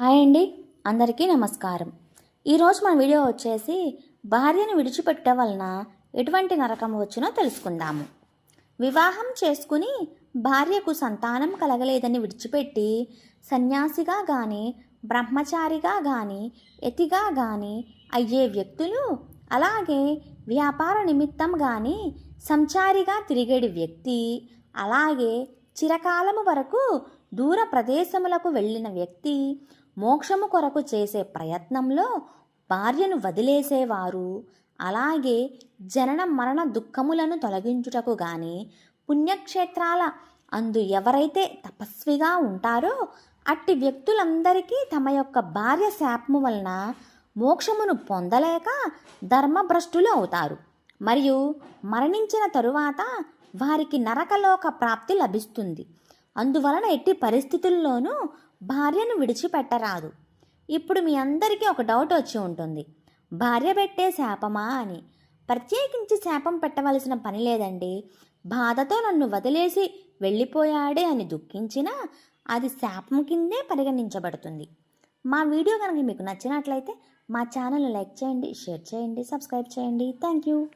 Hi అండి అందరికీ నమస్కారం. ఈరోజు మన వీడియో వచ్చేసి భార్యను విడిచిపెట్టడం వలన ఎటువంటి నరకం వచ్చినో తెలుసుకుందాము. వివాహం చేసుకుని భార్యకు సంతానం కలగలేదని విడిచిపెట్టి సన్యాసిగా కానీ బ్రహ్మచారిగా కానీ ఎతిగా కానీ అయ్యే వ్యక్తులు అలాగే వ్యాపార నిమిత్తం కానీ సంచారిగా తిరిగేడి వ్యక్తి అలాగే చిరకాలము వరకు దూర ప్రదేశములకు వెళ్ళిన వ్యక్తి మోక్షము కొరకు చేసే ప్రయత్నంలో భార్యను వదిలేసేవారు. అలాగే జనన మరణ దుఃఖములను తొలగించుటకు గాని పుణ్యక్షేత్రాల అందు ఎవరైతే తపస్విగా ఉంటారో అట్టి వ్యక్తులందరికీ తమ యొక్క భార్య శాపము వలన మోక్షమును పొందలేక ధర్మభ్రష్టులు అవుతారు. మరియు మరణించిన తరువాత వారికి నరకలోక ప్రాప్తి లభిస్తుంది. అందువలన ఎట్టి పరిస్థితుల్లోనూ భార్యను విడిచిపెట్టరాదు. ఇప్పుడు మీ అందరికీ ఒక డౌట్ వచ్చి ఉంటుంది. భార్య పెట్టే శాపమా అని. ప్రత్యేకించి శాపం పెట్టవలసిన పని లేదండి. బాధతో నన్ను వదిలేసి వెళ్ళిపోయాడే అని దుఃఖించినా అది శాపం కిందే పరిగణించబడుతుంది. మా వీడియో కనుక మీకు నచ్చినట్లయితే మా ఛానల్ లైక్ చేయండి షేర్ చేయండి సబ్స్క్రైబ్ చేయండి. Thank you.